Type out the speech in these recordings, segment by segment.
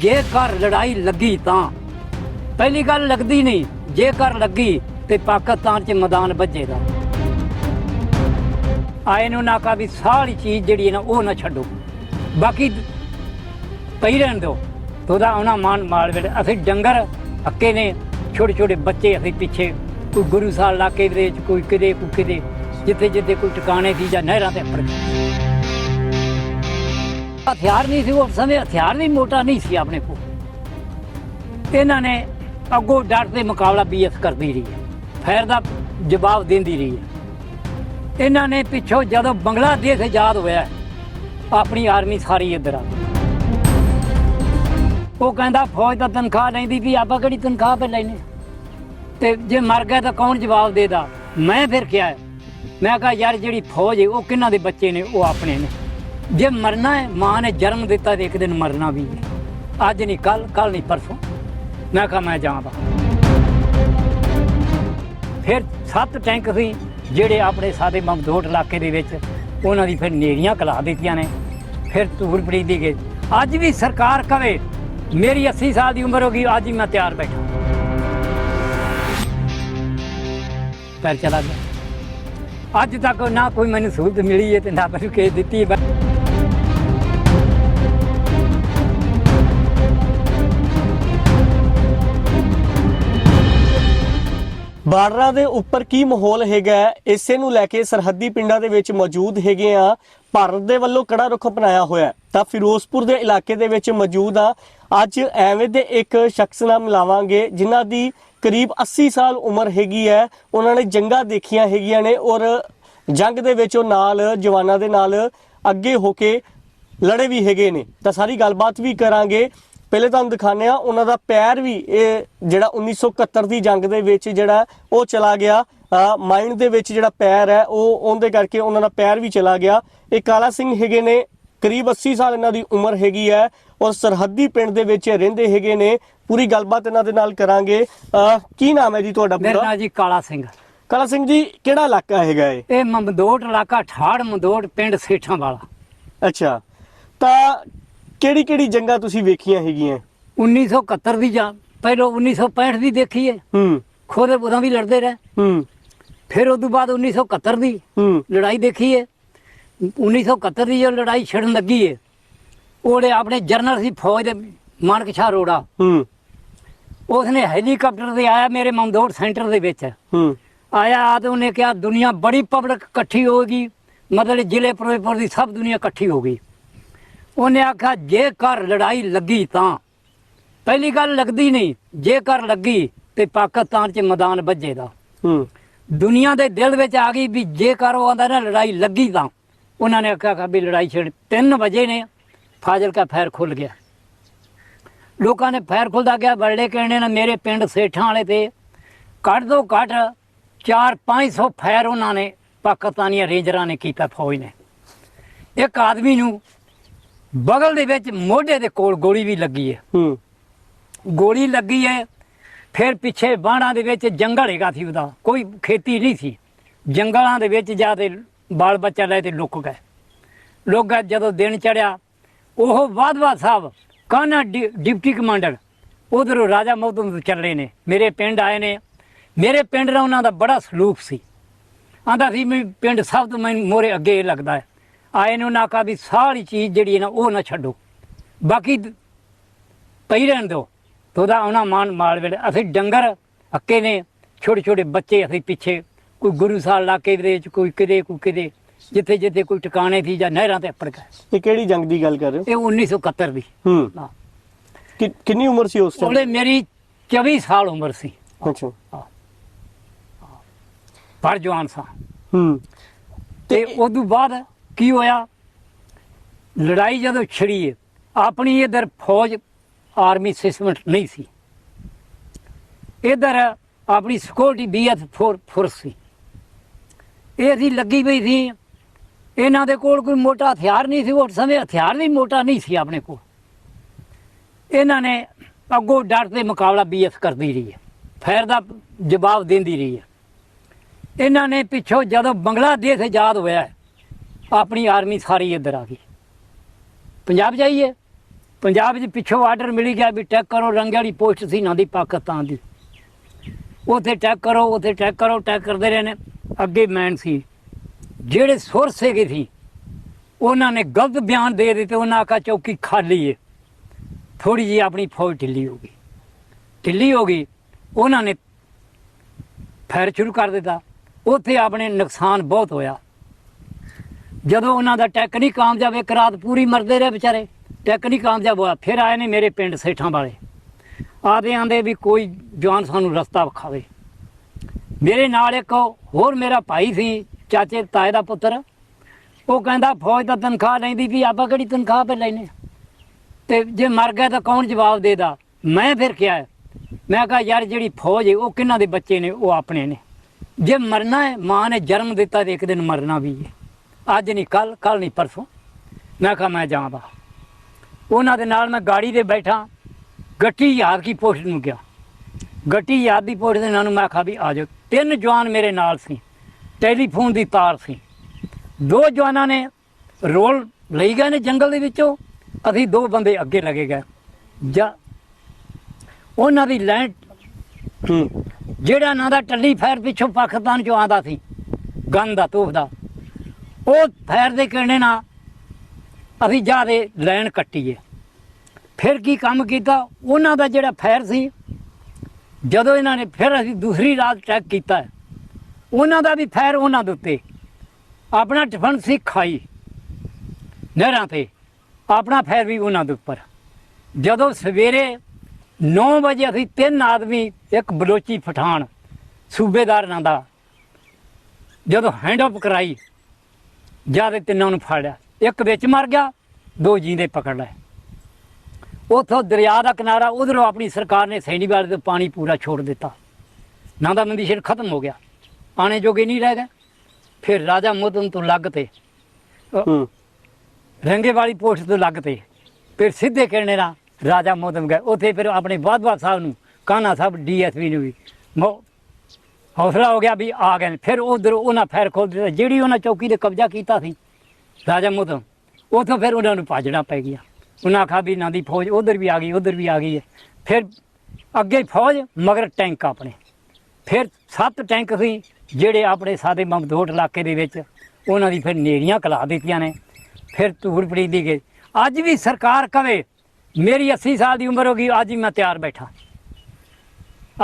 ਜੇ ਘਰ ਲੜਾਈ ਲੱਗੀ ਤਾਂ। ਪਹਿਲੀ ਗੱਲ ਲੱਗਦੀ ਨਹੀਂ ਜੇ ਘਰ ਲੱਗੀ ਤੇ ਪਾਕਿਸਤਾਨ ਚ ਮੈਦਾਨ ਵੱਜੇਗਾ। ਆਏ ਨੂੰ ਨਾ ਵੀ ਸਾਰੀ ਚੀਜ਼ ਜਿਹੜੀ ਹੈ ਨਾ, ਉਹ ਨਾ ਛੱਡੋ। ਬਾਕੀ ਪਈ ਰਹਿਣ ਦਿਓ। ਤੋਦਾ ਉਹਨਾਂ ਮਾਨ ਮਾਲ ਵੇਲੇ। ਅਸੀਂ ਡੰਗਰ ਹੱਕੇ ਨੇ, ਛੋਟੇ ਛੋਟੇ ਬੱਚੇ ਅਸੀਂ ਪਿੱਛੇ। ਕੋਈ ਗੁਰੂ ਸਾਹਿਬ ਇਲਾਕੇ ਦੇ ਵਿੱਚ, ਕੋਈ ਕਿਤੇ ਕੋਈ ਕਿਤੇ। ਜਿੱਥੇ ਜਿੱਥੇ ਕੋਈ ਟਿਕਾਣੇ ਦੀ ਜਾਂ ਨਹਿਰਾਂ ਤੇ ਉੱਪਰ। ਹਥਿਆਰ ਨਹੀਂ ਸੀ, ਉਸ ਸਮੇਂ ਹਥਿਆਰ ਵੀ ਮੋਟਾ ਨਹੀਂ ਸੀ ਆਪਣੇ ਕੋਲ। ਇਹਨਾਂ ਨੇ ਅੱਗੋਂ ਡਟ ਦੇ ਮੁਕਾਬਲਾ ਬੀਐਸ ਕਰਦੀ ਰਹੀ ਹੈ, ਫੈਰ ਦਾ ਜਵਾਬ ਦਿੰਦੀ ਰਹੀ ਹੈ। ਇਹਨਾਂ ਨੇ ਪਿੱਛੋਂ ਜਦੋਂ ਬੰਗਲਾਦੇਸ਼ ਆਜ਼ਾਦ ਹੋਇਆ, ਆਪਣੀ ਆਰਮੀ ਸਾਰੀ ਇੱਧਰ ਆ ਉਹ ਕਹਿੰਦਾ, ਫੌਜ ਤਾਂ ਤਨਖਾਹ ਲੈਂਦੀ ਵੀ ਆਪਾਂ ਕਿਹੜੀ ਤਨਖਾਹ ਪੇ ਲੈਨੇ ਤੇ ਜੇ ਮਰ ਗਿਆ ਤਾਂ ਕੌਣ ਜਵਾਬ ਦੇਦਾ? ਮੈਂ ਫਿਰ ਕਿਹਾ, ਮੈਂ ਕਹਾ, ਯਾਰ ਜਿਹੜੀ ਫੌਜ ਹੈ, ਉਹ ਕਿਹਨਾਂ ਦੇ ਬੱਚੇ ਨੇ? ਉਹ ਆਪਣੇ ਨੇ। ਜੇ ਮਰਨਾ ਹੈ, ਮਾਂ ਨੇ ਜਨਮ ਦਿੱਤਾ ਤੇ ਇੱਕ ਦਿਨ ਮਰਨਾ ਵੀ ਹੈ ਅੱਜ ਨਹੀਂ ਕੱਲ ਕੱਲ ਨਹੀਂ, ਪਰਸੋਂ। ਮੈਂ ਕਹਾ, ਮੈਂ ਜਾਵਾਂ। ਫਿਰ ਸੱਤ ਟੈਂਕ ਸੀ, ਜਿਹੜੇ ਆਪਣੇ ਸਾਡੇ ਮਮਦੋਟ ਇਲਾਕੇ ਦੇ ਵਿੱਚ, ਉਹਨਾਂ ਦੀ ਫਿਰ ਨੇੜੀਆਂ ਕਲਾ ਦਿੱਤੀਆਂ ਨੇ। ਫਿਰ ਤੂਰ ਦੀ ਗਈ ਅੱਜ ਵੀ ਸਰਕਾਰ ਕਵੇ, ਮੇਰੀ 80 ਸਾਲ ਦੀ ਉਮਰ ਹੋ ਗਈ, ਅੱਜ ਹੀ ਮੈਂ ਤਿਆਰ ਬੈਠਾ। ਪੈਰ ਚਲਾ ਗਿਆ। ਅੱਜ ਤੱਕ ਨਾ ਕੋਈ ਮੈਨੂੰ ਸਹੂਲਤ ਮਿਲੀ ਹੈ ਤੇ ਨਾ ਮੈਨੂੰ ਕਿਸੇ ਦਿੱਤੀ ਹੈ। ਬਾਰਡਰਾਂ ਦੇ ਉੱਪਰ ਕੀ ਮਾਹੌਲ ਹੈਗਾ ਇਸੇ ਨੂੰ ਲੈ ਕੇ ਸਰਹੱਦੀ ਪਿੰਡਾਂ ਦੇ ਵਿੱਚ ਮੌਜੂਦ ਹੈਗੇ ਆ। ਭਾਰਤ ਦੇ ਵੱਲੋਂ ਕੜਾ ਰੁਖ ਅਪਣਾਇਆ ਹੋਇਆ ਤਾਂ ਫਿਰੋਜ਼ਪੁਰ ਦੇ ਇਲਾਕੇ ਦੇ ਵਿੱਚ ਮੌਜੂਦ ਆ। ਅੱਜ ਐਵੇਂ ਦੇ ਇੱਕ ਸ਼ਖਸ ਨਾਲ ਮਿਲਾਵਾਂਗੇ, ਜਿਨ੍ਹਾਂ ਦੀ ਕਰੀਬ 80 ਸਾਲ ਉਮਰ ਹੈਗੀ ਹੈ। ਉਹਨਾਂ ਨੇ ਜੰਗਾਂ ਦੇਖੀਆਂ ਹੈਗੀਆਂ ਨੇ ਔਰ ਜੰਗ ਦੇ ਵਿੱਚ ਉਹ ਨਾਲ ਜਵਾਨਾਂ ਦੇ ਨਾਲ ਅੱਗੇ ਹੋ ਕੇ ਲੜੇ ਵੀ ਹੈਗੇ ਨੇ। ਤਾਂ ਸਾਰੀ ਗੱਲਬਾਤ ਵੀ ਕਰਾਂਗੇ। ਪਹਿਲੇ ਤੁਹਾਨੂੰ ਦਿਖਾਣੇ ਆ ਉਹਨਾਂ ਦਾ ਪੈਰ ਵੀ ਇਹ ਜਿਹੜਾ 1971 ਦੀ ਜੰਗ ਦੇ ਵਿੱਚ ਜਿਹੜਾ ਉਹ ਚਲਾ ਗਿਆ। ਮਾਈਂਡ ਦੇ ਵਿੱਚ ਜਿਹੜਾ ਪੈਰ ਹੈ ਉਹ ਉਹਦੇ ਕਰਕੇ ਉਹਨਾਂ ਦਾ ਪੈਰ ਵੀ ਚਲਾ ਗਿਆ। ਇਹ ਕਾਲਾ ਸਿੰਘ ਹੈਗੇ ਨੇ ਕਰੀਬ 80 ਸਾਲ ਇਹਨਾਂ ਦੀ ਉਮਰ ਹੈਗੀ ਹੈ ਔਰ ਸਰਹੱਦੀ ਪਿੰਡ ਦੇ ਵਿੱਚ ਰਹਿੰਦੇ ਹੈਗੇ ਨੇ। ਪੂਰੀ ਗੱਲਬਾਤ ਇਹਨਾਂ ਦੇ ਨਾਲ ਕਰਾਂਗੇ। ਕੀ ਨਾਮ ਹੈ ਜੀ ਤੁਹਾਡਾ ਮੇਰਾ ਪੂਰਾ? ਨਾਂ ਜੀ ਕਾਲਾ ਸਿੰਘ। ਕਾਲਾ ਸਿੰਘ ਜੀ ਕਿਹੜਾ ਇਲਾਕਾ ਹੈਗਾ ਇਹ? ਇਹ ਮਮਦੋਟ ਇਲਾਕਾ ਠਾੜ ਮਮਦੋਟ ਪਿੰਡ ਸੇਠਾਂ ਵਾਲਾ ਅੱਛਾ। ਤਾਂ ਕਿਹੜੀ ਕਿਹੜੀ ਜੰਗਾਂ ਤੁਸੀਂ ਵੇਖੀਆਂ ਹੈਗੀਆਂ? 1971 ਦੀ ਜਾਂ ਪਹਿਲਾਂ 1965 ਦੀ ਦੇਖੀ ਹੈ ਹੂੰ। ਖੁਦ ਉਦੋਂ ਵੀ ਲੜਦੇ ਰਹੇ। ਹੂੰ। ਫਿਰ ਉਸ ਤੋਂ ਬਾਅਦ 1971 ਦੀ ਹੂੰ। ਲੜਾਈ ਦੇਖੀ ਹੈ 1971 ਦੀ ਜੋ ਲੜਾਈ ਛਿੜਨ ਲੱਗੀ ਹੈ ਉਹਦੇ ਆਪਣੇ ਜਰਨਲ ਸੀ ਫੌਜ ਦੇ ਮਾਨਕ ਸ਼ਾਹ ਰੋੜਾ ਹੂੰ। ਉਸਨੇ ਹੈਲੀਕਾਪਟਰ ਤੇ ਆਇਆ ਮੇਰੇ ਮਮਦੋਟ ਸੈਂਟਰ ਦੇ ਵਿੱਚ। ਹੂੰ। ਆਇਆ ਤੇ ਉਹਨੇ ਕਿਹਾ ਦੁਨੀਆ ਬੜੀ ਪਬਲਿਕ ਇਕੱਠੀ ਹੋਗੀ ਮਤਲਬ ਜ਼ਿਲ੍ਹੇ ਫਿਰੋਜ਼ਪੁਰ ਦੀ ਸਭ ਦੁਨੀਆ ਇਕੱਠੀ ਹੋ ਗਈ ਉਹਨੇ ਆਖਿਆ ਜੇ ਘਰ ਲੜਾਈ ਲੱਗੀ ਤਾਂ। ਪਹਿਲੀ ਗੱਲ ਲੱਗਦੀ ਨਹੀਂ ਜੇ ਘਰ ਲੱਗੀ ਤੇ ਪਾਕਿਸਤਾਨ 'ਚ ਮੈਦਾਨ ਵੱਜੇਗਾ ਹੂੰ। ਦੁਨੀਆ ਦੇ ਦਿਲ ਵਿੱਚ ਆ ਗਈ ਵੀ ਜੇਕਰ ਉਹ ਆਂਦਾ ਨਾ ਲੜਾਈ ਲੱਗੀ ਤਾਂ। ਉਹਨਾਂ ਨੇ ਆਖਿਆ ਕਿ ਵੀ ਲੜਾਈ ਛੇੜ 3 ਵਜੇ ਨੇ ਫਾਜ਼ਿਲ ਕਾ ਫੈਰ ਖੁੱਲ ਗਿਆ। ਲੋਕਾਂ ਨੇ ਫੈਰ ਖੁੱਲਦਾ ਗਿਆ ਬਰੜੇ ਕਹਿਣੇ ਨੇ ਮੇਰੇ ਪਿੰਡ ਸੇਠਾਂ ਵਾਲੇ ਤੇ। ਘੱਟ ਤੋਂ ਘੱਟ 4-500 ਫੈਰ ਉਹਨਾਂ ਨੇ ਪਾਕਿਸਤਾਨੀਆਂ ਰੇਂਜਰਾਂ ਨੇ ਕੀਤਾ ਫੌਜ ਨੇ। ਇੱਕ ਆਦਮੀ ਨੂੰ ਬਗਲ ਦੇ ਵਿੱਚ ਮੋਢੇ ਦੇ ਕੋਲ ਗੋਲੀ ਵੀ ਲੱਗੀ ਹੈ। ਹੂੰ। ਗੋਲੀ ਲੱਗੀ ਹੈ ਫਿਰ ਪਿੱਛੇ ਬਾਣਾ ਦੇ ਵਿੱਚ ਜੰਗਲ ਹੈਗਾ ਸੀ ਉਹਦਾ ਕੋਈ ਖੇਤੀ ਨਹੀਂ ਸੀ। ਜੰਗਲਾਂ ਦੇ ਵਿੱਚ ਜਾ ਤੇ ਬਾਲ ਬੱਚਾ ਲੈ ਤੇ ਲੁਕ ਗਏ। ਲੋਕ ਜਦੋਂ ਦਿਨ ਚੜਿਆ ਉਹ ਵਾਧਵਾ ਸਾਹਿਬ ਕਾਨਾ ਡਿਪਟੀ ਕਮਾਂਡਰ ਉਧਰੋਂ ਰਾਜਾ ਮੌਦਮ ਤੋਂ ਚੱਲੇ ਨੇ। ਮੇਰੇ ਪਿੰਡ ਆਏ ਨੇ। ਮੇਰੇ ਪਿੰਡ ਨਾਲ ਉਹਨਾਂ ਦਾ ਬੜਾ ਸਲੂਕ ਸੀ। ਆਂਦਾ ਸੀ ਮੈਂ ਪਿੰਡ ਸਭ ਤੋਂ ਮੈਨੂੰ ਮੋਰੇ ਅੱਗੇ ਲੱਗਦਾ ਹੈ। ਆਏ ਨੂੰ ਨਾ ਕਹਾ ਵੀ ਸਾਰੀ ਚੀਜ਼ ਜਿਹੜੀ ਹੈ ਨਾ ਉਹ ਨਾ ਛੱਡੋ। ਬਾਕੀ ਪਈ ਰਹਿਣ ਦਿਓ। ਤੋਦਾ ਉਹਨਾਂ ਮਾਨ ਮਾਲ ਵੇਲੇ। ਅਸੀਂ ਡੰਗਰ ਅੱਕੇ ਨੇ ਛੋਟੇ ਛੋਟੇ ਬੱਚੇ ਅਸੀਂ ਪਿੱਛੇ ਕੋਈ ਗੁਰੂ ਸਾਹਿਬ ਇਲਾਕੇ ਦੇ ਵਿੱਚ ਕੋਈ ਕਿਤੇ ਕੋਈ ਕਿਤੇ ਜਿੱਥੇ ਜਿੱਥੇ ਕੋਈ ਟਿਕਾਣੇ ਸੀ ਜਾਂ ਨਹਿਰਾਂ ਤੇ ਉੱਪਰ ਗਏ। ਇਹ ਕਿਹੜੀ ਜੰਗ ਦੀ ਗੱਲ ਕਰ ਰਹੇ ਇਹ 1971 ਦੀ। ਹੋ। ਕਿ- ਕਿੰਨੀ ਉਮਰ ਸੀ ਉਸ ਉਹਦੇ ਟਾਈਮ ਮੇਰੀ 24 ਸਾਲ ਉਮਰ ਸੀ। ਅੱਛਾ। ਪਰ ਜਵਾਨ ਸਾਂ। ਹੂੰ। ਤੇ ਉਸ ਤੋਂ ਬਾਅਦ ਕੀ ਹੋਇਆ? ਲੜਾਈ ਜਦੋਂ ਛਿੜੀ, ਆਪਣੀ ਇਧਰ ਫੌਜ, ਆਰਮੀ ਸਿਸਟਮ ਨਹੀਂ ਸੀ। ਇਧਰ ਆਪਣੀ ਸਿਕਿਉਰਿਟੀ ਬੀਐਸ ਫੋਰ ਫੋਰਸ ਸੀ। ਇਹ ਅਸੀਂ ਲੱਗੀ ਪਈ ਸੀ। ਇਹਨਾਂ ਦੇ ਕੋਲ ਕੋਈ ਮੋਟਾ ਹਥਿਆਰ ਨਹੀਂ ਸੀ, ਉਸ ਸਮੇਂ ਹਥਿਆਰ ਵੀ ਮੋਟਾ ਨਹੀਂ ਸੀ ਆਪਣੇ ਕੋਲ। ਇਹਨਾਂ ਨੇ ਅੱਗੋਂ ਡਰ ਦੇ ਮੁਕਾਬਲਾ ਬੀਐਸ ਕਰਦੀ ਰਹੀ ਹੈ। ਫੈਰ ਦਾ ਜਵਾਬ ਦਿੰਦੀ ਰਹੀ ਹੈ। ਇਹਨਾਂ ਨੇ ਪਿੱਛੋਂ ਜਦੋਂ ਬੰਗਲਾਦੇਸ਼ ਆਜ਼ਾਦ ਹੋਇਆ ਆਪਣੀ ਆਰਮੀ ਸਾਰੀ ਇੱਧਰ ਆ ਗਈ। ਪੰਜਾਬ ਜਾਈਏ। ਪੰਜਾਬ 'ਚ ਪਿੱਛੋਂ ਆਰਡਰ ਮਿਲੀ ਗਿਆ ਵੀ ਟੈਕ ਕਰੋ, ਰੰਗ ਵਾਲੀ ਪੋਸਟ ਸੀ ਨਾ ਦੀ ਪਾਕਿਸਤਾਨ ਦੀ। ਉਥੇ ਟੈਕ ਕਰੋ, ਉਥੇ ਟੈਕ ਕਰੋ ਟੈਕ ਕਰਦੇ ਰਹੇ ਨੇ। ਅੱਗੇ ਮੈਨ ਸੀ। ਜਿਹੜੇ ਸੋਰਸ ਹੈਗੇ ਸੀ, ਉਹਨਾਂ ਨੇ ਗਲਤ ਬਿਆਨ ਦੇ ਦਿੱਤੇ, ਉਹਨਾਂ ਆਖਾ ਚੌਕੀ ਖਾਲੀ ਏ। ਥੋੜੀ ਜੀ ਆਪਣੀ ਫੌਜ ਢਿੱਲੀ ਹੋ ਗਈ। ਢਿੱਲੀ ਹੋ ਗਈ, ਉਹਨਾਂ ਨੇ ਫੈਰ ਸ਼ੁਰੂ ਕਰ ਦਿੱਤਾ। ਉੱਥੇ ਆਪਣੇ ਨੁਕਸਾਨ ਬਹੁਤ ਹੋਇਆ। ਜਦੋਂ ਉਹਨਾਂ ਦਾ ਟੈਕ ਨਹੀਂ ਕਾਮਯਾਬ, ਇੱਕ ਰਾਤ ਪੂਰੀ ਮਰਦੇ ਰਹੇ ਵਿਚਾਰੇ। ਟੈਕ ਨਹੀਂ ਕਾਮਯਾਬ ਹੋਇਆ, ਫਿਰ ਆਏ ਨੇ ਮੇਰੇ ਪਿੰਡ ਸੇਠਾਂ ਵਾਲੇ। ਆਦੇ ਆਂਦੇ ਵੀ ਕੋਈ ਜਵਾਨ ਸਾਨੂੰ ਰਸਤਾ ਵਿਖਾਵੇ। ਮੇਰੇ ਨਾਲ ਇੱਕ ਹੋਰ ਮੇਰਾ ਭਾਈ ਸੀ, ਚਾਚੇ ਤਾਏ ਦਾ ਪੁੱਤਰ। ਉਹ ਕਹਿੰਦਾ, ਫੌਜ ਦਾ ਤਨਖਾਹ ਲੈਂਦੀ ਵੀ ਆਪਾਂ ਕਿਹੜੀ ਤਨਖਾਹ ਪੇ ਲੈਨੇ ਤੇ ਜੇ ਮਰ ਗਿਆ ਤਾਂ ਕੌਣ ਜਵਾਬ ਦੇਦਾ ਮੈਂ ਫਿਰ ਕਿਹਾ, ਮੈਂ ਕਿਹਾ, ਯਾਰ ਜਿਹੜੀ ਫੌਜ ਹੈ ਉਹ ਕਿਹਨਾਂ ਦੇ ਬੱਚੇ ਨੇ? ਉਹ ਆਪਣੇ ਨੇ। ਜੇ ਮਰਨਾ ਹੈ ਮਾਂ ਨੇ ਜਨਮ ਦਿੱਤਾ ਤੇ ਇੱਕ ਦਿਨ ਮਰਨਾ ਵੀ ਹੈ ਅੱਜ ਨਹੀਂ ਕੱਲ ਕੱਲ ਨਹੀਂ ਪਰਸੋਂ। ਮੈਂ ਕਿਹਾ ਮੈਂ ਜਾਵਾਂ ਉਹਨਾਂ ਦੇ ਨਾਲ ਮੈਂ ਗਾੜੀ ਤੇ ਬੈਠਾ। ਗੱਟੀ ਯਾਦ ਕੀ ਪੋਸਟ ਨੂੰ ਗਿਆ। ਗੱਟੀ ਯਾਦ ਦੀ ਪੋਸਟ ਦੇ ਨਾਲ ਨੂੰ ਮੈਂ ਕਿਹਾ ਵੀ ਆ ਜਾਓ। ਤਿੰਨ ਜਵਾਨ ਮੇਰੇ ਨਾਲ ਸੀ। ਟੈਲੀਫੋਨ ਦੀ ਤਾਰ ਸੀ। ਦੋ ਜਵਾਨਾਂ ਨੇ ਰੋਲ ਲਈ ਗਏ ਨੇ ਜੰਗਲ ਦੇ ਵਿੱਚੋਂ। ਅਸੀਂ ਦੋ ਬੰਦੇ ਅੱਗੇ ਲੱਗੇ ਗਏ। ਜਾਂ ਉਹਨਾਂ ਦੀ ਲੈਂਡ ਜਿਹੜਾ ਨਾਂ ਦਾ ਟੱਲੀ ਫਾਇਰ ਪਿੱਛੋਂ ਪਾਕਿਸਤਾਨ ਚੋਂ ਆਂਦਾ ਸੀ। ਗਨ ਦਾ ਤੋਪ ਦਾ। ਉਹ ਫੈਰ ਦੇ ਕਿਰਨੇ ਨਾਲ ਅਸੀਂ ਜਾਦੇ ਲਾਈਨ ਕੱਟੀਏ। ਫਿਰ ਕੀ ਕੰਮ ਕੀਤਾ? ਉਹਨਾਂ ਦਾ ਜਿਹੜਾ ਫੈਰ ਸੀ, ਜਦੋਂ ਇਹਨਾਂ ਨੇ ਫਿਰ ਅਸੀਂ ਦੂਸਰੀ ਰਾਤ ਚੈੱਕ ਕੀਤਾ, ਉਹਨਾਂ ਦਾ ਵੀ ਫੈਰ ਉਹਨਾਂ ਦੇ ਉੱਤੇ। ਆਪਣਾ ਡਿਫੈਂਸ ਸੀ ਖਾਈ, ਨਹਿਰਾਂ ਤੇ। ਆਪਣਾ ਫੈਰ ਵੀ ਉਹਨਾਂ ਦੇ ਉੱਪਰ। ਜਦੋਂ ਸਵੇਰੇ 9 ਵਜੇ ਅਸੀਂ ਤਿੰਨ ਆਦਮੀ, ਇੱਕ ਬਲੋਚੀ ਪਠਾਨ, ਸੂਬੇਦਾਰ ਨਾਂ ਦਾ, ਜਦੋਂ ਹੈਂਡ ਆਫ ਕਰਾਈ ਜਿਆਦੇ ਤਿੰਨਾਂ ਨੂੰ ਫੜ ਲਿਆ। ਇੱਕ ਵਿੱਚ ਮਰ ਗਿਆ ਦੋ ਜੀਂਦੇ ਪਕੜ ਲਏ। ਉਥੋਂ ਦਰਿਆ ਦਾ ਕਿਨਾਰਾ ਉਧਰੋਂ ਆਪਣੀ ਸਰਕਾਰ ਨੇ ਸੈਣੀਵਾਲ ਤੋਂ ਪਾਣੀ ਪੂਰਾ ਛੋੜ ਦਿੱਤਾ। ਨਾਂ ਦਾ ਮੰਦੀਸ਼ਰ ਖਤਮ ਹੋ ਗਿਆ। ਆਣੇ ਜੋਗੇ ਨਹੀਂ ਰਹਿ ਗਏ। ਫਿਰ ਰਾਜਾ ਮੋਦਨ ਤੋਂ ਲੱਗ ਤੇ ਹੂੰ। ਰੰਗੇ ਵਾਲੀ ਪੋਸਟ ਤੋਂ ਲੱਗ ਤੇ ਫਿਰ ਸਿੱਧੇ ਕਿਰਨੇ ਨਾਲ ਰਾਜਾ ਮੋਦਮ ਗਏ। ਉੱਥੇ ਫਿਰ ਆਪਣੇ ਬਾਦਵਾ ਸਾਹਿਬ ਨੂੰ ਕਾਨਾ ਸਾਹਿਬ ਡੀਐਸਪੀ ਨੂੰ ਵੀ ਹੌਸਲਾ ਹੋ ਗਿਆ ਵੀ ਆ ਗਏ ਨੇ। ਫਿਰ ਉਧਰ ਉਹਨਾਂ ਫੈਰ ਖੋਲ ਦਿੱਤਾ। ਜਿਹੜੀ ਉਹਨਾਂ ਚੌਕੀ ਤੇ ਕਬਜ਼ਾ ਕੀਤਾ ਸੀ, ਰਾਜਾ ਮੁਤਮ ਉੱਥੋਂ ਫਿਰ ਉਹਨਾਂ ਨੂੰ ਭਾਜਣਾ ਪੈ ਗਿਆ। ਉਹਨਾਂ ਆਖਿਆ ਵੀ ਇਹਨਾਂ ਦੀ ਫੌਜ ਉਧਰ ਵੀ ਆ ਗਈ, ਉਧਰ ਵੀ ਆ ਗਈ ਹੈ। ਫਿਰ ਅੱਗੇ ਫੌਜ, ਮਗਰ ਟੈਂਕ ਆਪਣੇ। ਫਿਰ ਸੱਤ ਟੈਂਕ ਸੀ, ਜਿਹੜੇ ਆਪਣੇ ਸਾਡੇ ਮਮਦੋਟ ਇਲਾਕੇ ਦੇ ਵਿੱਚ ਉਹਨਾਂ ਦੀ ਫਿਰ ਨੇੜੀਆਂ ਕਲਾ ਦਿੱਤੀਆਂ ਨੇ। ਫਿਰ ਧੂੜ ਪੜੀਦੀ ਗਈ। ਅੱਜ ਵੀ ਸਰਕਾਰ ਕਵੇ, ਮੇਰੀ 80 ਸਾਲ ਦੀ ਉਮਰ ਹੋ ਗਈ, ਅੱਜ ਵੀ ਮੈਂ ਤਿਆਰ ਬੈਠਾ।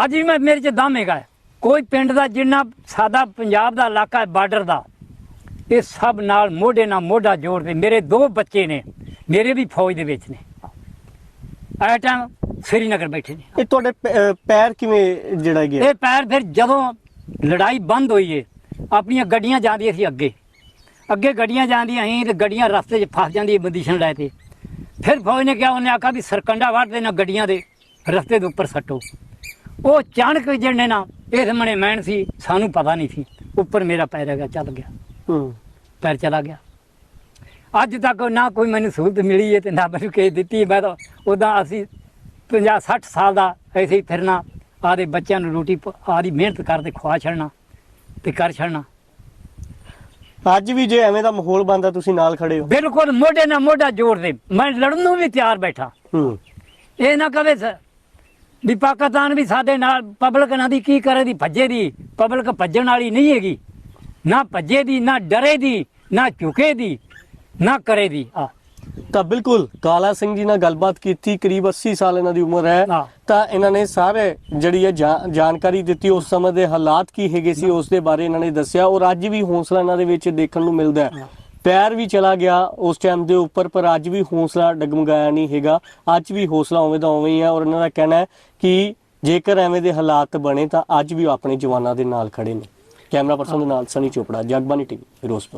ਅੱਜ ਵੀ ਮੈਂ ਮੇਰੇ ਚ ਦਮ ਹੈਗਾ ਹੈ। ਕੋਈ ਪਿੰਡ ਦਾ ਜਿੰਨਾ ਸਾਦਾ ਪੰਜਾਬ ਦਾ ਇਲਾਕਾ ਹੈ ਬਾਰਡਰ ਦਾ ਇਹ ਸਭ ਨਾਲ ਮੋਢੇ ਨਾਲ ਮੋਢਾ ਜੋੜਦੇ ਮੇਰੇ ਦੋ ਬੱਚੇ ਨੇ ਮੇਰੇ ਵੀ ਫੌਜ ਦੇ ਵਿੱਚ ਨੇ। ਐ ਟਾਈਮ ਸ੍ਰੀਨਗਰ ਬੈਠੇ ਨੇ। ਇਹ ਤੁਹਾਡੇ ਪੈਰ ਕਿਵੇਂ ਜਿਹੜਾ ਗਿਆ? ਇਹ ਪੈਰ ਫਿਰ ਜਦੋਂ ਲੜਾਈ ਬੰਦ ਹੋਈ ਏ ਆਪਣੀਆਂ ਗੱਡੀਆਂ ਜਾਂਦੀਆਂ ਸੀ ਅੱਗੇ। ਅੱਗੇ ਗੱਡੀਆਂ ਜਾਂਦੀਆਂ ਸੀ ਤੇ ਗੱਡੀਆਂ ਰਸਤੇ 'ਚ ਫਸ ਜਾਂਦੀਆਂ ਬੰਦੀਸ਼ਨ ਲੈ ਤੇ ਫਿਰ ਫੌਜ ਨੇ ਕਿਹਾ ਉਹਨੇ ਆਖਿਆ ਵੀ ਸਰਕੰਡਾ ਵੜ ਦੇਣਾ ਗੱਡੀਆਂ ਦੇ ਰਸਤੇ ਦੇ ਉੱਪਰ ਸੱਟੋ। ਉਹ ਅਚਾਨਕ ਜਿਹੜੇ ਨਾ ਇਹ ਸਾਹਮਣੇ ਮੈਨ ਸੀ ਸਾਨੂੰ ਪਤਾ ਨਹੀਂ ਸੀ। ਉੱਪਰ ਮੇਰਾ ਪੈਰ ਹੈਗਾ ਚੱਲ ਗਿਆ। ਹੂੰ। ਪੈਰ ਚਲਾ ਗਿਆ। ਅੱਜ ਤੱਕ ਨਾ ਕੋਈ ਮੈਨੂੰ ਸਹੂਲਤ ਮਿਲੀ ਹੈ ਤੇ ਨਾ ਮੈਨੂੰ ਕਿਸੇ ਦਿੱਤੀ। ਮੈਂ ਤਾਂ ਉਦਾਂ ਅਸੀਂ 50 60 ਸਾਲ ਦਾ ਐਸੇ ਹੀ ਫਿਰਨਾ ਆਦੇ ਬੱਚਿਆਂ ਨੂੰ ਰੋਟੀ ਆਦੀ ਮਿਹਨਤ ਕਰਦੇ ਖਵਾ ਛੱਡਣਾ ਤੇ ਕਰ ਛੱਡਣਾ। ਅੱਜ ਵੀ ਜੇ ਐਵੇਂ ਦਾ ਮਾਹੌਲ ਬਣਦਾ ਤੁਸੀਂ ਨਾਲ ਖੜੇ ਹੋ। ਬਿਲਕੁਲ ਮੋਢੇ ਨਾਲ ਮੋਢਾ ਜੋੜਦੇ। ਮੈਂ ਲੜਨ ਨੂੰ ਵੀ ਤਿਆਰ ਬੈਠਾ। ਹੂੰ। ਇਹ ਨਾ ਕਵੇ ਵੀ ਪਾਕਿਸਤਾਨ ਵੀ ਸਾਡੇ ਨਾਲ ਪਬਲਿਕ ਨਾਲ ਦੀ ਕੀ ਕਰੇ ਦੀ ਭੱਜੇ ਦੀ। ਪਬਲਿਕ ਭੱਜਣ ਵਾਲੀ ਨਹੀਂ ਹੈਗੀ। ਨਾ ਭੱਜੇ ਦੀ ਨਾ ਡਰੇ ਦੀ ਨਾ ਝੁਕੇ ਦੀ ਨਾ ਕਰੇ ਦੀ। ਆ। ਤਾਂ ਬਿਲਕੁਲ ਕਾਲਾ ਸਿੰਘ ਜੀ ਨਾਲ ਗੱਲਬਾਤ ਕੀਤੀ ਕਰੀਬ 80 ਸਾਲ ਇਹਨਾਂ ਦੀ ਉਮਰ ਹੈ। ਤਾਂ ਇਹਨਾਂ ਨੇ ਸਾਰੇ ਜਿਹੜੀ ਹੈ ਜਾਣਕਾਰੀ ਦਿੱਤੀ ਉਸ ਸਮੇਂ ਦੇ ਹਾਲਾਤ ਕੀ ਹੈਗੇ ਸੀ ਉਸ ਦੇ ਬਾਰੇ ਇਹਨਾਂ ਨੇ ਦੱਸਿਆ। ਔਰ ਅੱਜ ਵੀ ਹੌਸਲਾ ਇਹਨਾਂ ਦੇ ਵਿੱਚ ਦੇਖਣ ਨੂੰ ਮਿਲਦਾ ਹਾਂ। ਪੈਰ ਵੀ ਚਲਾ ਗਿਆ। ਉਸ ਟਾਈਮ ਦੇ ਉੱਪਰ ਪਰ ਅੱਜ ਵੀ ਹੌਸਲਾ ਡਗਮਗਾਇਆ ਨਹੀਂ ਹੈਗਾ। ਅੱਜ ਵੀ ਹੌਸਲਾ ਉਵੇਂ ਦਾ ਉਵੇਂ ਹੀ ਹੈ ਔਰ ਇਹਨਾਂ ਦਾ ਕਹਿਣਾ ਹੈ ਕਿ ਜੇਕਰ ਐਵੇਂ ਦੇ ਹਾਲਾਤ ਬਣੇ ਤਾਂ ਅੱਜ ਵੀ ਉਹ ਆਪਣੇ ਜਵਾਨਾਂ ਦੇ ਨਾਲ ਖੜੇ ਨੇ। ਕੈਮਰਾ ਪਰਸਨ ਦੇ ਨਾਲ ਸਨੀ ਚੋਪੜਾ ਜਗਬਾਨੀ ਟੀਵੀ, ਫਿਰੋਜ਼ਪੁਰ।